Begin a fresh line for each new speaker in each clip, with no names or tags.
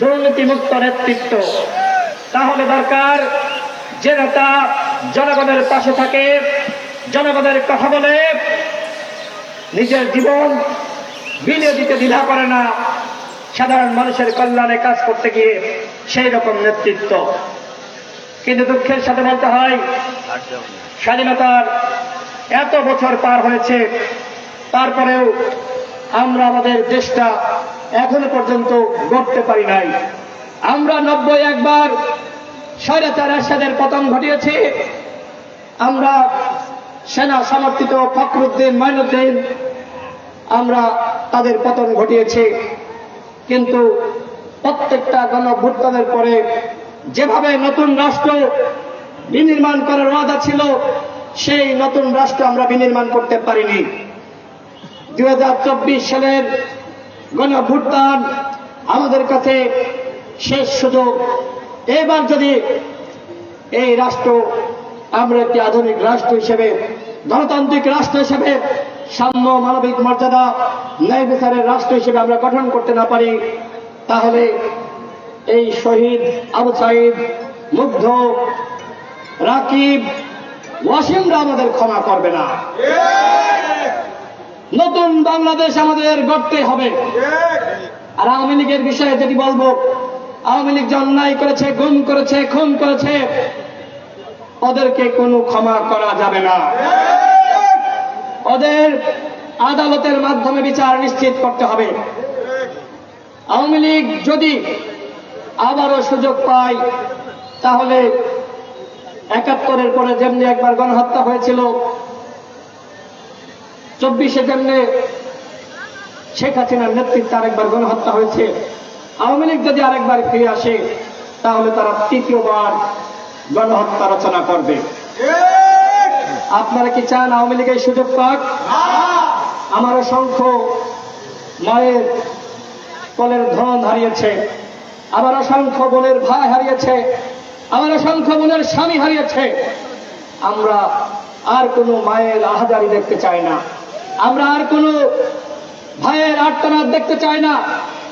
দুর্নীতিমুক্ত নেতৃত্ব। তাহলে দরকার যে নেতা জনগণের পাশে থাকে, জনগণের কথা বলে, নিজের জীবন বিলিয়ে দিতে দ্বিধা করে না। সাধারণ মানুষের কল্যাণে কাজ করতে গিয়ে সেই রকম নেতৃত্ব। কিন্তু দুঃখের সাথে বলতে হয়, স্বাধীনতার এত বছর পার হয়েছে, তারপরেও আমরা আমাদের দেশটা এখনও পর্যন্ত গড়তে পারি নাই। আমরা নব্বই একবার স্বৈরাচার এরশাদের পতন ঘটিয়েছি। আমরা সেনা সমর্থিত ফখরুদ্দিন মাইনুদ্দিন, আমরা তাদের পতন ঘটিয়েছি। কিন্তু প্রত্যেকটা গণভ্যুত্থানের পরে যেভাবে নতুন রাষ্ট্র বিনির্মাণ করার ওয়াদা ছিল, সেই নতুন রাষ্ট্র আমরা বিনির্মাণ করতে পারিনি। দু হাজার চব্বিশ সালের গণভুত্থান আমাদের কাছে শেষ সুযোগ। এবার যদি এই রাষ্ট্র আমরা একটি আধুনিক রাষ্ট্র হিসেবে, গণতান্ত্রিক রাষ্ট্র হিসেবে, সাম্য মানবিক মর্যাদা, ন্যায় বিচারের রাষ্ট্র হিসেবে আমরা গঠন করতে না পারি, তাহলে এই শহীদ আবু সাইদ, মুগ্ধ, রাকিব, ওয়াসিমরা আমাদের ক্ষমা করবে না। নতুন বাংলাদেশ আমাদের গড়তে হবে। আর আওয়ামী লীগের বিষয়ে যদি বলব, আওয়ামী লীগ যে অন্যায় করেছে, গুম করেছে, খুন করেছে, ওদেরকে কোনো ক্ষমা করা যাবে না। ওদের আদালতের মাধ্যমে বিচার নিশ্চিত করতে হবে। আওয়ামী লীগ যদি আবারও সুযোগ পায়, তাহলে একাত্তরের পরে যেমনি একবার গণহত্যা হয়েছিল চব্বিশে যেমনি শেখ হাসিনার নেতৃত্বে আরেকবার গণহত্যা হয়েছে। আওয়ামী লীগ যদি আরেকবার ফিরে আসে, তাহলে তারা তৃতীয়বার গণহত্যা রচনা করবে। আপনারা কি চান আওয়ামী লীগের সুযোগ পাক? আমার অসংখ্য মায়ের কলের ধন হারিয়েছে, আমার অসংখ্য বোনের ভাই হারিয়েছে, আমার অসংখ্য বোনের স্বামী হারিয়েছে। আমরা আর কোনো মায়ের আহাজারি দেখতে চাই না। আমরা আর কোনো ভাইয়ের আটটানার দেখতে চাই না।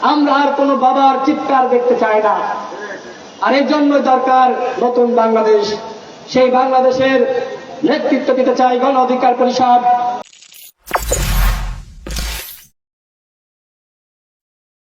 আমরা আর কোনো বাবার চিৎকার দেখতে চাই না। আর এর জন্য দরকার নতুন বাংলাদেশ। সেই বাংলাদেশের নেতৃত্ব দিতে চাই গণ অধিকার পরিষদ।